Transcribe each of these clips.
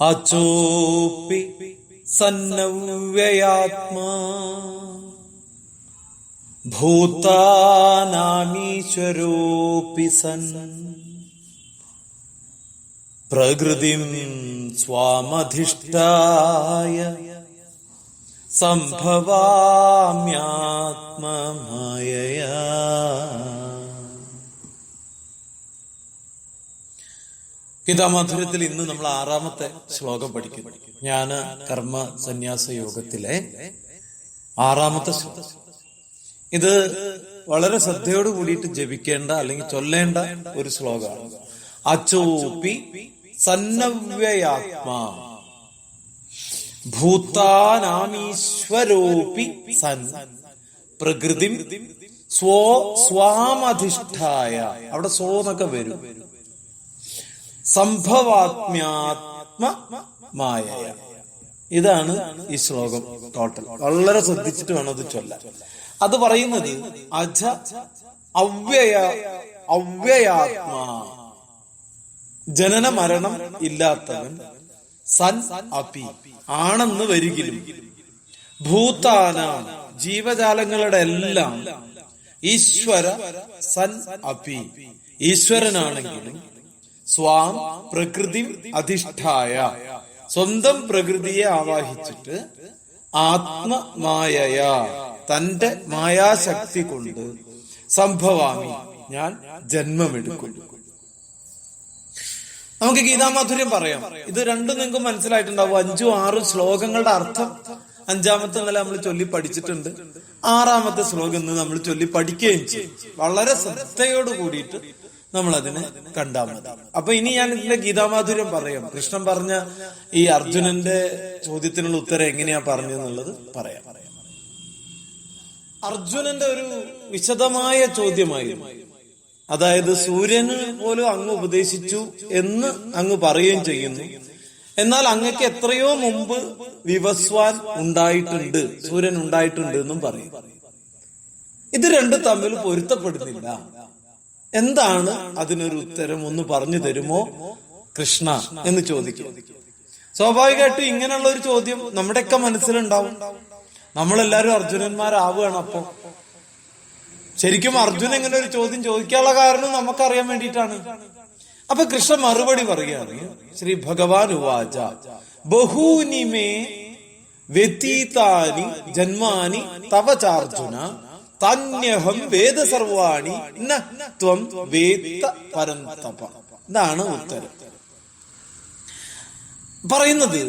അചോപി സന്നവ്യയാത്മാ ഭൂതാനാമീശ്വരോപി സൻ പ്രകൃതിം സ്വാമധിഷ്ഠായ സംഭവാമ്യാത്മമായയാ ഗീതാമാധുര്യത്തിൽ ഇന്ന് നമ്മൾ ആറാമത്തെ ശ്ലോകം പഠിക്കും ജ്ഞാന കർമ്മ സന്യാസ യോഗത്തിലെ ആറാമത്തെ ശ്ലോകം. ഇത് വളരെ ശ്രദ്ധയോട് കൂടിയിട്ട് ജപിക്കേണ്ട അല്ലെങ്കിൽ ചൊല്ലേണ്ട ഒരു ശ്ലോകമാണ്. അച്ചോപി സന്നവ്യയാത്മാ. ഭൂതാനാമീശ്വരോപി സൻ. പ്രകൃതി സ്വോ സ്വാമധിഷ്ഠായ. അവിടെ സ്വോ എന്നൊക്കെ വരും. സംഭവാത്മ്യാത്മ മായ ഇതാണ് ഈ ശ്ലോകം ടോട്ടൽ വളരെ ശ്രദ്ധിച്ചിട്ട് വേണം അത് ചൊല്ല അത് പറയുന്നത് അജ അവ്യയ അവ്യയാത്മാ. ജനന മരണം ഇല്ലാത്തവൻ സൻ അപി ആണെന്ന് വരികിലും. ഭൂതാന ജീവജാലങ്ങളുടെ എല്ലാം ഈശ്വര സൻ അപി ഈശ്വരനാണെങ്കിലും സ്വാം പ്രകൃതി അധിഷ്ഠായ. സ്വന്തം പ്രകൃതിയെ ആവാഹിച്ചിട്ട് ആത്മമായ തന്റെ മായാശക്തി കൊണ്ട് സംഭവാമി. ഞാൻ ജന്മമെടുക്കും. നമുക്ക് ഗീതാമാധുര്യം പറയാം. ഇത് രണ്ടും നിങ്ങൾക്ക് മനസ്സിലായിട്ടുണ്ടാവും. അഞ്ചും ആറ് ശ്ലോകങ്ങളുടെ അർത്ഥം. അഞ്ചാമത്തെ നില നമ്മൾ ചൊല്ലി പഠിച്ചിട്ടുണ്ട്. ആറാമത്തെ ശ്ലോകം ഇന്ന് നമ്മൾ ചൊല്ലി പഠിക്കുകയും ചെയ്യും. വളരെ ശ്രദ്ധയോട് കൂടിയിട്ട് നമ്മൾ അതിനെ കണ്ടാൽ മതി. അപ്പൊ ഇനി ഞാൻ ഇതിന്റെ ഗീതാമാധുര്യം പറയാം. കൃഷ്ണൻ പറഞ്ഞ ഈ അർജുനന്റെ ചോദ്യത്തിനുള്ള ഉത്തരം എങ്ങനെയാ പറഞ്ഞെന്നുള്ളത് പറയാം. അർജുനന്റെ ഒരു വിശദമായ ചോദ്യമായിരുന്നു. അതായത് സൂര്യന് പോലും അങ്ങ് ഉപദേശിച്ചു എന്ന് അങ്ങ് പറയുകയും ചെയ്യുന്നു. എന്നാൽ അങ്ങക്ക് എത്രയോ മുമ്പ് വിവസ്വാൻ ഉണ്ടായിട്ടുണ്ട് സൂര്യൻ ഉണ്ടായിട്ടുണ്ട് എന്നും പറയും. ഇത് രണ്ടും തമ്മിൽ പൊരുത്തപ്പെടുന്നില്ല. എന്താണ് അതിനൊരു ഉത്തരം ഒന്ന് പറഞ്ഞു തരുമോ? കൃഷ്ണ എന്ന് ചോദിക്കും. സ്വാഭാവികമായിട്ടും ഇങ്ങനെയുള്ള ഒരു ചോദ്യം നമ്മുടെയൊക്കെ മനസ്സിലുണ്ടാവും. നമ്മളെല്ലാരും അർജുനന്മാരാവുകയാണ് അപ്പൊ. ശരിക്കും അർജുൻ ഇങ്ങനെ ഒരു ചോദ്യം ചോദിക്കാനുള്ള കാരണം നമുക്കറിയാൻ വേണ്ടിയിട്ടാണ്. അപ്പൊ കൃഷ്ണ മറുപടി പറയുകയാണ് ശ്രീ ഭഗവാൻ ഉവാച ബഹൂനിമേ വ്യതീതാനി ജന്മാനി തവ ചാർജുന തന്യഹം വേദ സർവാണി ത്വം വേത്ത പരന്തപ. ഇതാണ് ഉത്തരം. പറയുന്നത്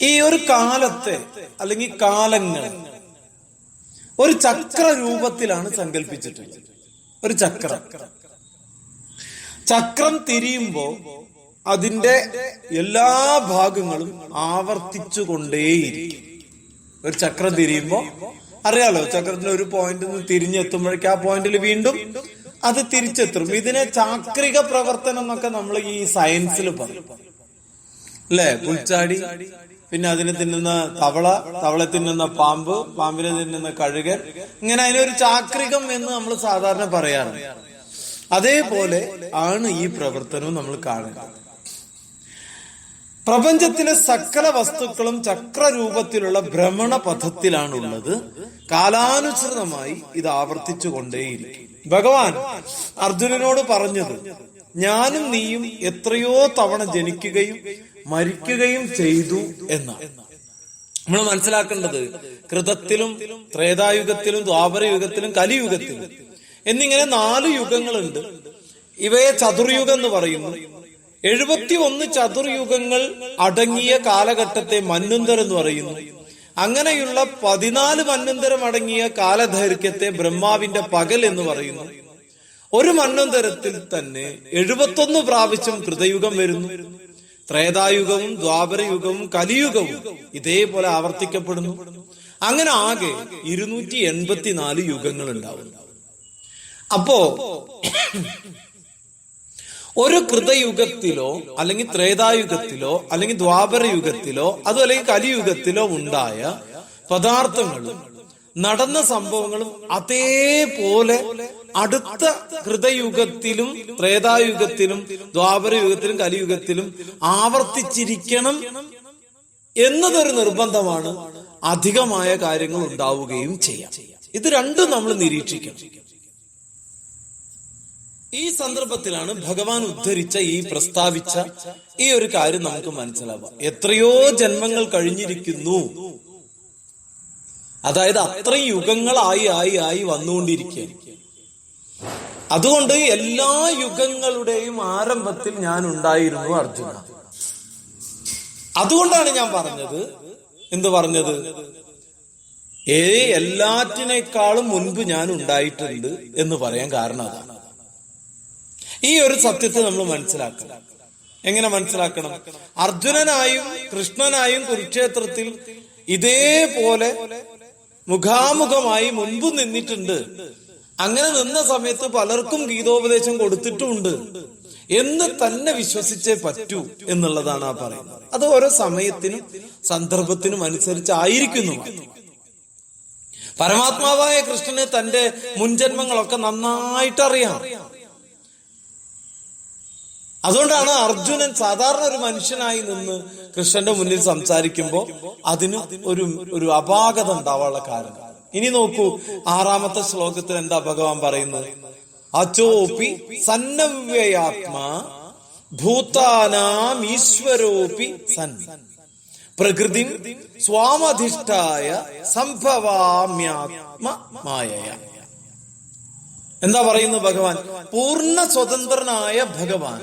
ഈ ഒരു കാലത്തെ അല്ലെങ്കിൽ കാലങ്ങൾ ഒരു ചക്ര രൂപത്തിലാണ് സങ്കല്പിച്ചിട്ടുള്ളത് ഒരു ചക്രം. ചക്രം തിരിയുമ്പോ അതിന്റെ എല്ലാ ഭാഗങ്ങളും ആവർത്തിച്ചു കൊണ്ടേയിരിക്കും. ഒരു ചക്രം തിരിയുമ്പോ അറിയാലോ ചക്രത്തിന് ഒരു പോയിന്റിൽ നിന്ന് തിരിഞ്ഞെത്തുമ്പോഴേക്ക് ആ പോയിന്റിൽ വീണ്ടും അത് തിരിച്ചെത്തും. ഇതിനെ ചാക്രിക പ്രവർത്തനം എന്നൊക്കെ നമ്മൾ ഈ സയൻസിൽ പറയും. അല്ലേ? പുൽച്ചാടി പിന്നെ അതിനെ തിന്നുന്ന തവള തവളെ തിന്നുന്ന പാമ്പ് പാമ്പിനെ തിന്നുന്ന കഴുകൻ. ഇങ്ങനെ അതിനൊരു ചാക്രികം എന്ന് നമ്മൾ സാധാരണ പറയാറുണ്ട് അതേപോലെ ആണ് ഈ പ്രവർത്തനവും നമ്മൾ കാണുന്നത് പ്രപഞ്ചത്തിലെ സകല വസ്തുക്കളും ചക്രരൂപത്തിലുള്ള ഭ്രമണ പഥത്തിലാണുള്ളത്. കാലാനുസൃതമായി ഇത് ആവർത്തിച്ചു കൊണ്ടേയിരിക്കും ഭഗവാൻ അർജുനനോട് പറഞ്ഞത് ഞാനും നീയും എത്രയോ തവണ ജനിക്കുകയും മരിക്കുകയും ചെയ്തു എന്നാണ്. നമ്മൾ മനസ്സിലാക്കേണ്ടത് കൃതത്തിലും ത്രേതായുഗത്തിലും ദ്വാപരയുഗത്തിലും കലിയുഗത്തിലും എന്നിങ്ങനെ നാല് യുഗങ്ങളുണ്ട്. ഇവയെ ചതുർയുഗം എന്ന് പറയുന്നു. എഴുപത്തി ഒന്ന് ചതുർയുഗങ്ങൾ അടങ്ങിയ കാലഘട്ടത്തെ മന്നുന്തർ എന്ന് പറയുന്നു. അങ്ങനെയുള്ള പതിനാല് മന്വന്തരം അടങ്ങിയ കാലദൈർഘ്യത്തെ ബ്രഹ്മാവിന്റെ പകൽ എന്ന് പറയുന്നു. ഒരു മന്വന്തരത്തിൽ തന്നെ എഴുപത്തൊന്ന് പ്രാവശ്യം കൃതയുഗം വരുന്നു. ത്രേതായുഗവും ദ്വാപരയുഗവും കലിയുഗവും ഇതേപോലെ ആവർത്തിക്കപ്പെടുന്നു. അങ്ങനെ ആകെ ഇരുന്നൂറ്റി എൺപത്തിനാല് യുഗങ്ങൾ ഉണ്ടാവും അപ്പോ ഒരു കൃതയുഗത്തിലോ അല്ലെങ്കിൽ ത്രേതായുഗത്തിലോ അല്ലെങ്കിൽ ദ്വാപര യുഗത്തിലോ അതോ അല്ലെങ്കിൽ കലിയുഗത്തിലോ ഉണ്ടായ പദാർത്ഥങ്ങളും നടന്ന സംഭവങ്ങളും അതേപോലെ അടുത്ത ഹൃദയുഗത്തിലും ത്രേതായുഗത്തിലും ദ്വാപരയുഗത്തിലും കലിയുഗത്തിലും ആവർത്തിച്ചിരിക്കണം എന്നതൊരു നിർബന്ധമാണ് അധികമായ കാര്യങ്ങൾ ഉണ്ടാവുകയും ചെയ്യാം. ഇത് രണ്ടും നമ്മൾ നിരീക്ഷിക്കണം. ഈ സന്ദർഭത്തിലാണ് ഭഗവാൻ ഉദ്ധരിച്ച ഈ പ്രസ്താവിച്ച ഈ ഒരു കാര്യം നമുക്ക് മനസ്സിലാവാം എത്രയോ ജന്മങ്ങൾ കഴിഞ്ഞിരിക്കുന്നു. അതായത് അത്രയും യുഗങ്ങളായി ആയി ആയി വന്നുകൊണ്ടിരിക്കുകയാണ്. അതുകൊണ്ട് എല്ലാ യുഗങ്ങളുടെയും ആരംഭത്തിൽ ഞാൻ ഉണ്ടായിരുന്നു അർജുന. അതുകൊണ്ടാണ് ഞാൻ പറഞ്ഞത്. എന്ത് പറഞ്ഞത്? ഏ എല്ലാറ്റിനേക്കാളും മുൻപ് ഞാൻ ഉണ്ടായിട്ടുണ്ട് എന്ന് പറയാൻ കാരണം അതാണ്. ഈ ഒരു സത്യത്തെ നമ്മൾ മനസ്സിലാക്കണം. എങ്ങനെ മനസ്സിലാക്കണം? അർജുനനായും കൃഷ്ണനായും കുരുക്ഷേത്രത്തിൽ ഇതേപോലെ മുഖാമുഖമായി മുൻപ് നിന്നിട്ടുണ്ട്. അങ്ങനെ നിന്ന സമയത്ത് പലർക്കും ഗീതോപദേശം കൊടുത്തിട്ടുമുണ്ട്. എന്ന് തന്നെ വിശ്വസിച്ചേ പറ്റൂ എന്നുള്ളതാണ് ആ പറയുന്നത്. അത് ഓരോ സമയത്തിനും സന്ദർഭത്തിനും അനുസരിച്ചായിരിക്കുന്നു. പരമാത്മാവായ കൃഷ്ണന് തന്റെ മുൻജന്മങ്ങളൊക്കെ നന്നായിട്ട് അറിയാം അതുകൊണ്ടാണ് അർജുനൻ സാധാരണ ഒരു മനുഷ്യനായി നിന്ന് കൃഷ്ണന്റെ മുന്നിൽ സംസാരിക്കുമ്പോൾ അതിന് ഒരു ഒരു അപാകത ഉണ്ടാവാനുള്ള കാരണം. ഇനി നോക്കൂ ആറാമത്തെ ശ്ലോകത്തിൽ എന്താ ഭഗവാൻ പറയുന്നത്? അചോപി സന്നവ്യയാത്മാ ഭൂതാനാം ഈശ്വരോപി സൻ. പ്രകൃതി സ്വാമധിഷ്ഠായ സംഭവാമ്യാത്മമായ എന്താ പറയുന്നു ഭഗവാൻ? പൂർണ സ്വതന്ത്രനായ ഭഗവാൻ.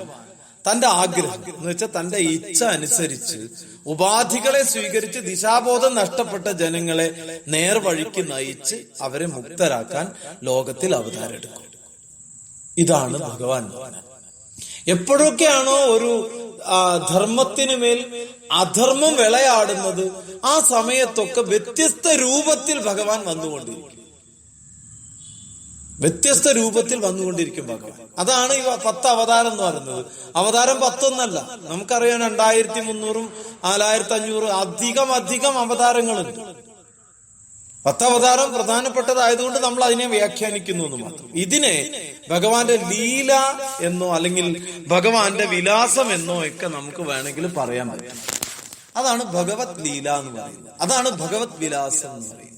തന്റെ ആഗ്രഹം. എന്ന് വെച്ചാൽ തന്റെ ഇച്ഛ അനുസരിച്ച് ഉപാധികളെ സ്വീകരിച്ച് ദിശാബോധം നഷ്ടപ്പെട്ട ജനങ്ങളെ നേർവഴിക്ക് നയിച്ച് അവരെ മുക്തരാക്കാൻ ലോകത്തിൽ അവതാരെടുക്കും ഇതാണ് ഭഗവാൻ എപ്പോഴൊക്കെയാണോ ഒരു ധർമ്മത്തിനു മേൽ അധർമ്മം വിളയാടുന്നത് ആ സമയത്തൊക്കെ വ്യത്യസ്ത രൂപത്തിൽ ഭഗവാൻ വന്നുകൊണ്ടിരിക്കും. വ്യത്യസ്ത രൂപത്തിൽ വന്നുകൊണ്ടിരിക്കും ഭഗവാൻ. അതാണ് ഈ പത്ത് അവതാരം എന്ന് പറയുന്നത്. അവതാരം പത്തൊന്നല്ല. നമുക്കറിയാം രണ്ടായിരത്തി മുന്നൂറും നാലായിരത്തി അഞ്ഞൂറും അധികം അധികം അവതാരങ്ങളുണ്ട് പത്ത് അവതാരം പ്രധാനപ്പെട്ടതായതുകൊണ്ട് നമ്മൾ അതിനെ വ്യാഖ്യാനിക്കുന്നു എന്ന് മാത്രം. ഇതിനെ ഭഗവാന്റെ ലീല എന്നോ അല്ലെങ്കിൽ ഭഗവാന്റെ വിലാസം എന്നോ ഒക്കെ നമുക്ക് വേണമെങ്കിൽ പറയാൻ പറ്റും. അതാണ് ഭഗവത് ലീല എന്ന് പറയുന്നത്. അതാണ് ഭഗവത് വിലാസം എന്ന് പറയുന്നത്.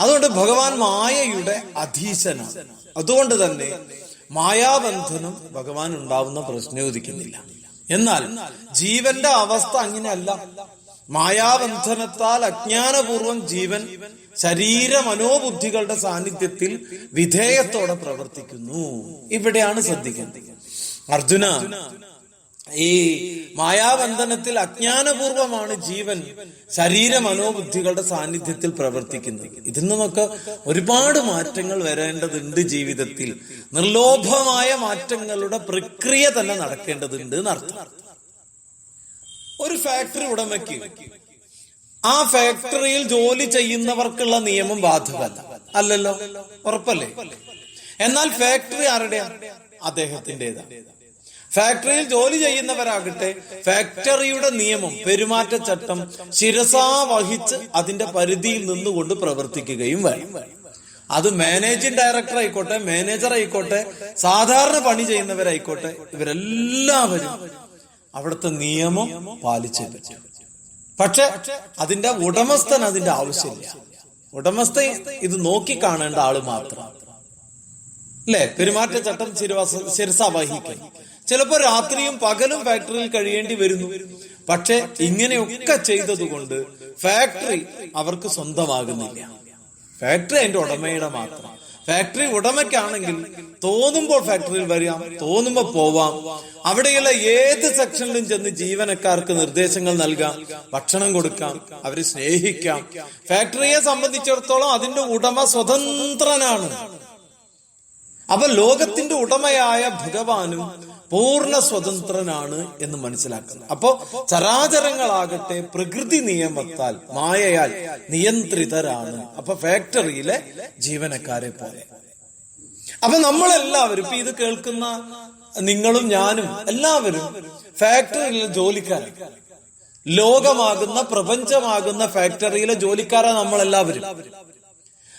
അതുകൊണ്ട് ഭഗവാൻ മായയുടെ അധീശനാണ്. അതുകൊണ്ട് തന്നെ മായാബന്ധനം ഭഗവാൻ ഉണ്ടാവുന്ന പ്രശ്നം ഉദിക്കുന്നില്ല എന്നാൽ ജീവന്റെ അവസ്ഥ അങ്ങനെയല്ല. മായാബന്ധനത്താൽ അജ്ഞാനപൂർവം ജീവൻ ശരീര മനോബുദ്ധികളുടെ സാന്നിധ്യത്തിൽ വിധേയത്തോടെ പ്രവർത്തിക്കുന്നു. ഇവിടെയാണ് ശ്രദ്ധിക്കേണ്ടത്. അർജുന ഈ മായാബന്ധനത്തിൽ അജ്ഞാനപൂർവമാണ് ജീവൻ ശരീര മനോബുദ്ധികളുടെ സാന്നിധ്യത്തിൽ പ്രവർത്തിക്കുന്നത്. ഇതിൽ നിന്നൊക്കെ ഒരുപാട് മാറ്റങ്ങൾ വരേണ്ടതുണ്ട് ജീവിതത്തിൽ. നിർലോഭമായ മാറ്റങ്ങളുടെ പ്രക്രിയ തന്നെ നടക്കേണ്ടതുണ്ട് എന്നർത്ഥം. ഒരു ഫാക്ടറി ഉടമയ്ക്ക് ആ ഫാക്ടറിയിൽ ജോലി ചെയ്യുന്നവർക്കുള്ള നിയമം ബാധകമല്ല. അല്ലല്ലോ? ഉറപ്പല്ലേ? എന്നാൽ ഫാക്ടറി ആരുടെയാണ് അദ്ദേഹത്തിന്റെതാണ് ഫാക്ടറിയിൽ ജോലി ചെയ്യുന്നവരാകട്ടെ ഫാക്ടറിയുടെ നിയമം പെരുമാറ്റച്ചട്ടം ശിരസാ വഹിച്ച് അതിന്റെ പരിധിയിൽ നിന്നുകൊണ്ട് പ്രവർത്തിക്കുകയും വേണം. അത് മാനേജിംഗ് ഡയറക്ടർ ആയിക്കോട്ടെ മാനേജർ ആയിക്കോട്ടെ സാധാരണ പണി ചെയ്യുന്നവരായിക്കോട്ടെ ഇവരെല്ലാവരും അവിടുത്തെ നിയമം പാലിച്ചേ പറ്റും. പക്ഷെ അതിന്റെ ഉടമസ്ഥൻ അതിന്റെ ആവശ്യമില്ല. ഉടമസ്ഥ ഇത് നോക്കി കാണേണ്ട ആൾ മാത്രം. അല്ലെ? പെരുമാറ്റച്ചട്ടം ശിരസ വഹിക്കണം ചിലപ്പോ രാത്രിയും പകലും ഫാക്ടറിയിൽ കഴിയേണ്ടി വരുന്നു. പക്ഷെ ഇങ്ങനെയൊക്കെ ചെയ്തതുകൊണ്ട് ഫാക്ടറി അവർക്ക് സ്വന്തമാകുന്നില്ല. ഫാക്ടറി അതിന്റെ ഉടമയുടെ മാത്രം. ഫാക്ടറി ഉടമയ്ക്കാണെങ്കിൽ തോന്നുമ്പോൾ ഫാക്ടറിയിൽ വരാം തോന്നുമ്പോൾ പോവാം. അവിടെയുള്ള ഏത് സെക്ഷനിലും ചെന്ന് ജീവനക്കാർക്ക് നിർദ്ദേശങ്ങൾ നൽകാം ഭക്ഷണം കൊടുക്കാം അവരെ സ്നേഹിക്കാം. ഫാക്ടറിയെ സംബന്ധിച്ചിടത്തോളം അതിന്റെ ഉടമ സ്വതന്ത്രനാണ്. അപ്പൊ ലോകത്തിന്റെ ഉടമയായ ഭഗവാനും പൂർണ സ്വതന്ത്രനാണ് എന്ന് മനസ്സിലാക്കുന്നത്. അപ്പോ ചരാചരങ്ങളാകട്ടെ പ്രകൃതി നിയമത്താൽ മായയാൽ നിയന്ത്രിതരാണ്. അപ്പൊ ഫാക്ടറിയിലെ ജീവനക്കാരെ പോലെ. അപ്പൊ നമ്മളെല്ലാവരും ഇപ്പൊ ഇത് കേൾക്കുന്ന നിങ്ങളും ഞാനും എല്ലാവരും ഫാക്ടറിയിലെ ജോലിക്കാരാണ്. ലോകമാകുന്ന പ്രപഞ്ചമാകുന്ന ഫാക്ടറിയിലെ ജോലിക്കാരാണ് നമ്മളെല്ലാവരും.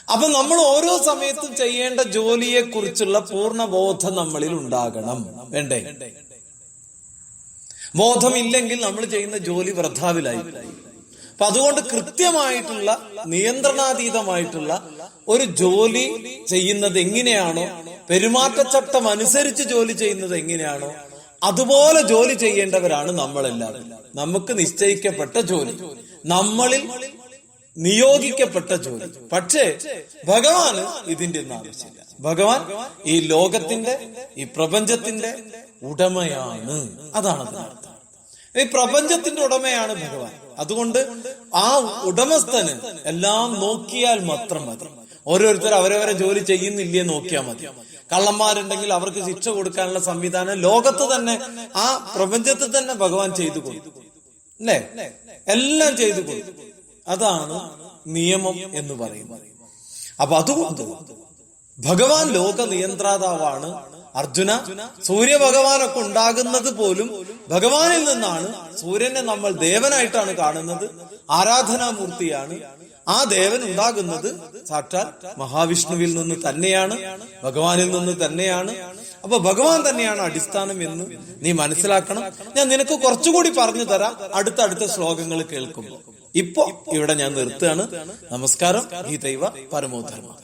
അപ്പൊ നമ്മൾ ഓരോ സമയത്തും ചെയ്യേണ്ട ജോലിയെ കുറിച്ചുള്ള പൂർണ ബോധം നമ്മളിൽ ഉണ്ടാകണം. വേണ്ടേ? ബോധമില്ലെങ്കിൽ നമ്മൾ ചെയ്യുന്ന ജോലി വൃഥാവിലായി അപ്പൊ അതുകൊണ്ട് കൃത്യമായിട്ടുള്ള നിയന്ത്രണാതീതമായിട്ടുള്ള ഒരു ജോലി ചെയ്യുന്നത് എങ്ങനെയാണോ പെരുമാറ്റച്ചട്ടം അനുസരിച്ച് ജോലി ചെയ്യുന്നത് എങ്ങനെയാണോ അതുപോലെ ജോലി ചെയ്യേണ്ടവരാണ് നമ്മളെല്ലാവരും. നമുക്ക് നിശ്ചയിക്കപ്പെട്ട ജോലി. നമ്മളിൽ നിയോഗിക്കപ്പെട്ട ജോലി. പക്ഷേ ഭഗവാന് ഇതിന്റെ ആവശ്യമില്ല ഭഗവാൻ ഈ ലോകത്തിന്റെ ഈ പ്രപഞ്ചത്തിന്റെ ഉടമയാണ്. അതാണ് അതിനർത്ഥം. ഈ പ്രപഞ്ചത്തിന്റെ ഉടമയാണ് ഭഗവാൻ. അതുകൊണ്ട് ആ ഉടമസ്ഥന് എല്ലാം നോക്കിയാൽ മാത്രം മതി. ഓരോരുത്തർ അവരവരെ ജോലി ചെയ്യുന്നില്ലേ നോക്കിയാൽ മതി. കള്ളന്മാരുണ്ടെങ്കിൽ അവർക്ക് ശിക്ഷ കൊടുക്കാനുള്ള സംവിധാനം ലോകത്ത് തന്നെ ആ പ്രപഞ്ചത്തിൽ തന്നെ ഭഗവാൻ ചെയ്തു കൊടുത്തു. അല്ലേ? എല്ലാം ചെയ്തു കൊടുത്തു. അതാണ് നിയമം എന്ന് പറയുന്നത്. അപ്പൊ അതുകൊണ്ട് ഭഗവാൻ ലോക നിയന്ത്രാതാവാണ് അർജുന. സൂര്യഭഗവാനൊക്കെ ഉണ്ടാകുന്നത് പോലും ഭഗവാനിൽ നിന്നാണ്. സൂര്യനെ നമ്മൾ ദേവനായിട്ടാണ് കാണുന്നത്. ആരാധനാമൂർത്തിയാണ്. ആ ദേവൻ ഉണ്ടാകുന്നത് സാക്ഷാൽ മഹാവിഷ്ണുവിൽ നിന്ന് തന്നെയാണ്. ഭഗവാനിൽ നിന്ന് തന്നെയാണ്. അപ്പൊ ഭഗവാൻ തന്നെയാണ് അടിസ്ഥാനം എന്ന് നീ മനസ്സിലാക്കണം. ഞാൻ നിനക്ക് കുറച്ചുകൂടി പറഞ്ഞു തരാം. അടുത്തടുത്ത അടുത്ത ശ്ലോകങ്ങൾ കേൾക്കുമ്പോൾ. ഇപ്പൊ ഇവിടെ ഞാൻ നിർത്തുകയാണ്. നമസ്കാരം. ഈ ദൈവ പരമോധർമ്മ.